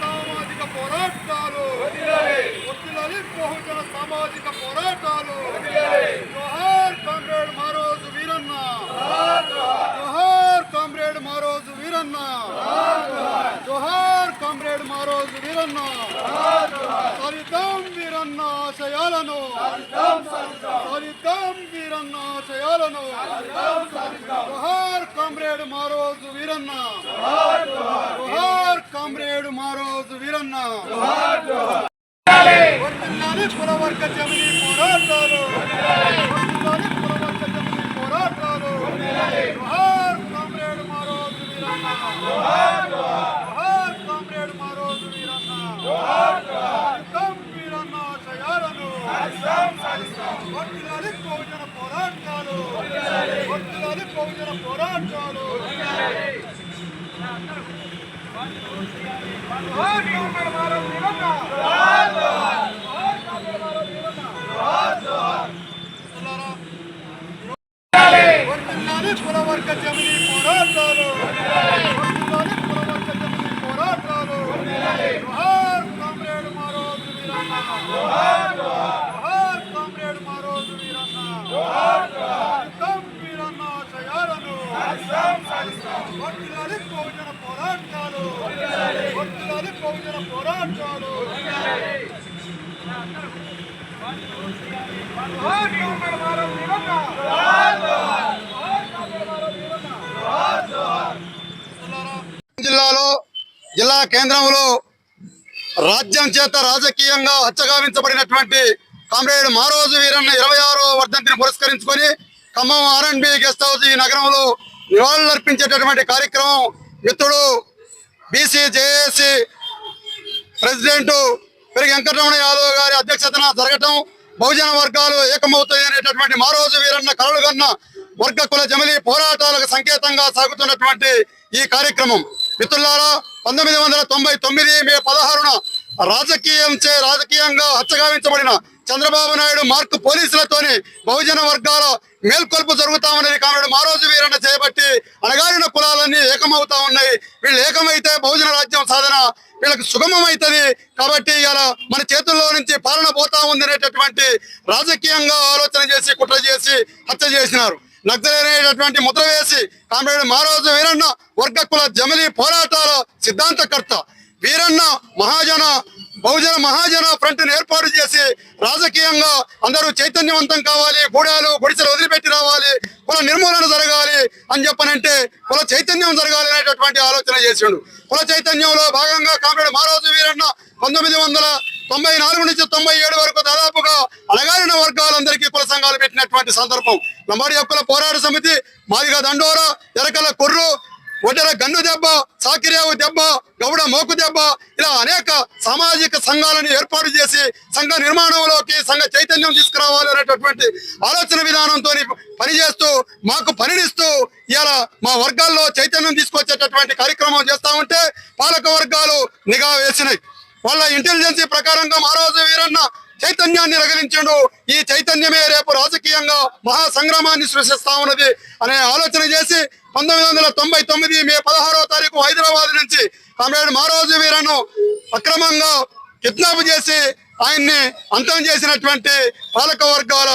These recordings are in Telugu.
సామాజిక పోరాటాలు బహుజన సామాజిక పోరాటాలు జోహార్ కామ్రేడ్ మహారోజు వీరన్న. జోహార్ కామ్రేడ్ మహారోజు వీరన్న జోహార్ కామ్రేడ్ మహారోజు వీరన్న. సరితం వీరన్న ఆశయాలను. సరితం వీరన్న ఆశయాలను. జోహార్ కామ్రేడ్ మారోజు వీరన్న. జోహార్ కామ్రేడ్ మారోజు వీరన్న. వర్ధిల్లాలి కులవర్గ జమిని పోరాటాలు వర్ధిల్లాలి కులవర్గ జమిని పోరాటాలు జోహార్ కామ్రేడ్ మారోజు వీరన్న జోహార్ కామ్రేడ్ మారోజు వీరన్న సరితం వీరన్న ఆశయాలను వర్ధిల్లాలి బహుజన పోరాటాలు వర్ధిల్లాలి బహుజన పోరాటాలు జోహార్ కామ్రేడ్ మారోజు వీరన్న వర్ధిల్లాలి కులవర్గ జమిని పోరాటాలు వర్ధిల్లాలి కులవర్గ జమిని పోరాటాలు జోహార్ కామ్రేడ్ మారోజు వీరన్న జోహార్ కామ్రేడ్ మారోజు వీరన్న సరితం వీరన్న ఆశయాలను వర్ధిల్లాలి బహుజన పోరాటాలు వర్ధిల్లాలి బహుజన పోరాటాలు జోహార్ కామ్రేడ్ మారోజు వీరన్న జిల్లాలో జిల్లా కేంద్రంలో రాజ్యం చేత రాజకీయంగా హత్యగావించబడినటువంటి కామ్రేడ్ మారోజు వీరన్న ఇరవై ఆరో వర్ధంతిని పురస్కరించుకొని ఖమ్మం ఆర్ఎండ్బి గెస్ట్ హౌస్ ఈ నగరంలో నివాళులర్పించేటటువంటి కార్యక్రమం మిత్రుడు బీసీ జేఏసీ ప్రెసిడెంటు పెరిగి వెంకటరమణ యాదవ్ గారి అధ్యక్షతన జరగటం బహుజన వర్గాలు ఏకమవుతాయి అనేటటువంటి మారోజు వీరన్న కలలు కన్న వర్గ కుల జమిలి పోరాటాలకు సంకేతంగా సాగుతున్నటువంటి ఈ కార్యక్రమం. మిత్రులారా పంతొమ్మిది వందల తొంభై తొమ్మిది మే పదహారున రాజకీయం చే రాజకీయంగా హత్యగావించబడిన చంద్రబాబు నాయుడు మార్క్ పోలీసులతోని బహుజన వర్గాల మేల్కొల్పు జరుగుతామనేది కానుడు మారోజు వీరన్న చేయబట్టి అణగారిన కులాలన్నీ ఏకమవుతా ఉన్నాయి. వీళ్ళు ఏకమైతే బహుజన రాజ్యం సాధన వీళ్ళకి సుగమం అవుతుంది కాబట్టి ఇలా మన చేతుల్లో నుంచి పాలన పోతా ఉంది అనేటటువంటి రాజకీయంగా ఆలోచన చేసి కుట్ర చేసి హత్య చేసినారు. నక్సలైనటువంటి ముద్ర వేసి కామ్రేడ్ మారోజు వీరన్న వర్గ కుల జమిలి పోరాటాల సిద్ధాంతకర్త వీరన్న మహాజన బహుజన మహాజన ఫ్రంట్ ఏర్పాటు చేసి రాజకీయంగా అందరూ చైతన్యవంతం కావాలి గూడాలు గుడిసెలు వదిలిపెట్టి రావాలి కుల నిర్మూలన జరగాలి అని చెప్పనంటే కుల చైతన్యం జరగాలి అనేటటువంటి ఆలోచన చేసిండు. కుల చైతన్యంలో భాగంగా కామ్రేడ్ మహారాజు వీరన్న పంతొమ్మిది వందల తొంభై నాలుగు నుంచి తొంభై ఏడు వరకు దాదాపుగా అణగారిన వర్గాలందరికీ కుల సంఘాలు పెట్టినటువంటి సందర్భం. లంబాడి హక్కుల పోరాట సమితి మాదిగ దండోర ఎరకల కొర్రు ఒడ్డెర గన్ను దెబ్బ సాకిరేవు దెబ్బ గౌడ మోకు దెబ్బ ఇలా అనేక సామాజిక సంఘాలను ఏర్పాటు చేసి సంఘ నిర్మాణంలోకి సంఘ చైతన్యం తీసుకురావాలి అనేటటువంటి ఆలోచన విధానంతో పనిచేస్తూ మాకు పనినిస్తూ ఇలా మా వర్గాల్లో చైతన్యం తీసుకొచ్చేటటువంటి కార్యక్రమం చేస్తా ఉంటే పాలక వర్గాలు నిఘా వేసినాయి. వాళ్ళ ఇంటెలిజెన్సీ ప్రకారంగా మహారాజు వీరన్న చైతన్యాన్ని రగిలించడు. ఈ చైతన్యమే రేపు రాజకీయంగా మహా సంగ్రామాన్ని సృష్టిస్తా ఉన్నది అనే ఆలోచన చేసి పంతొమ్మిది వందల తొంభై తొమ్మిది మే పదహారో తారీఖు హైదరాబాద్ నుంచి కామ్రేడ్ మహారాజు వీరను అక్రమంగా కిడ్నాప్ చేసి ఆయన్ని అంతం చేసినటువంటి పాలక వర్గాల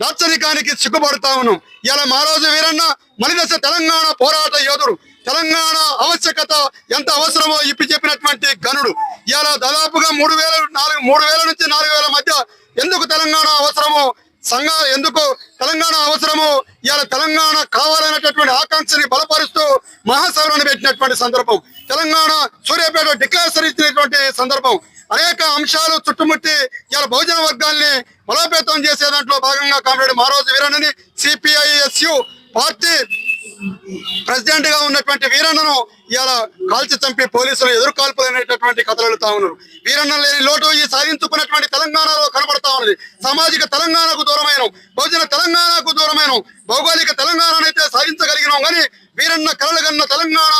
దార్శనికానికి సిగ్గుపడతా ఉన్నాం. ఇలా మహారాజు వీరన్న మలిదశ తెలంగాణ పోరాట యోధుడు. తెలంగాణ ఆవశ్యకత ఎంత అవసరమో ఇప్పి చెప్పినటువంటి గనుడు. ఇలా దాదాపుగా మూడు వేల నాలుగు మూడు వేల నుంచి నాలుగు వేల మధ్య ఎందుకు తెలంగాణ అవసరమో సంఘ ఎందుకు తెలంగాణ అవసరమో? ఇవాళ తెలంగాణ కావాలనేటటువంటి ఆకాంక్షని బలపరుస్తూ మహాసభలను పెట్టినటువంటి సందర్భం. తెలంగాణ సూర్యాపేట డిక్లేరేషన్ ఇచ్చినటువంటి సందర్భం. అనేక అంశాలు చుట్టుముట్టి ఇవాళ బహుజన వర్గాల్ని బలోపేతం చేసే దాంట్లో భాగంగా కామ్రేడ్ మహారాజు వీరన్నని సిపిఐఎస్యు పార్టీ ప్రెసిడెంట్గా ఉన్నటువంటి వీరన్నను ఇవాళ కాల్చి చంపి పోలీసులు ఎదురు కాల్పులు అనేటటువంటి కథలు వెళ్తా ఉన్నారు. వీరన్న లేని లోటు ఈ సాధించుకున్నటువంటి తెలంగాణలో కనబడతా ఉన్నది. సామాజిక తెలంగాణకు దూరమైన బహుజన తెలంగాణకు దూరమైన భౌగోళిక తెలంగాణనైతే సాధించగలిగినాం కానీ వీరన్న కలలు కన్న తెలంగాణ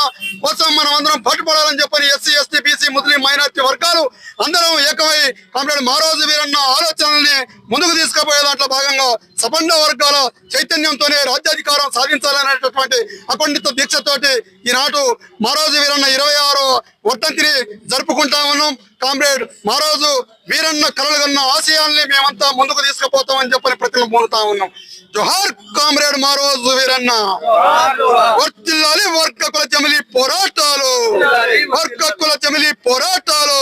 కోసం మనం అందరం పాటుపడాలని చెప్పని ఎస్సీ ఎస్టీ బీసీ ముస్లిం మైనార్టీ వర్గాలు అందరం ఏకమై కామ్రేడ్ మారోజు వీరన్న ఆలోచనల్ని ముందుకు తీసుకుపోయే దాంట్లో భాగంగా సబండ వర్గాల చైతన్యంతోనే రాజ్యాధికారం సాధించాలనేటటువంటి అఖండిత దీక్షతోటి ఈనాడు మారోజు వీరన్న ఇరవై ఆరో వర్ధంతిని జరుపుకుంటా ఉన్నాం. కామ్రేడ్ మారోజు వీరన్న కలలు కన్న ఆశయాల్ని మేమంతా ముందుకు తీసుకుపోతామని చెప్పని ప్రతిన పొందుతా ఉన్నాం. జోహార్ కామ్రేడ్ మారోజు జువీరన్న వర్తిల్లాలి వర్గకుల చెమిలి పోరాటాలు. వర్గకుల చెమిలి పోరాటాలు.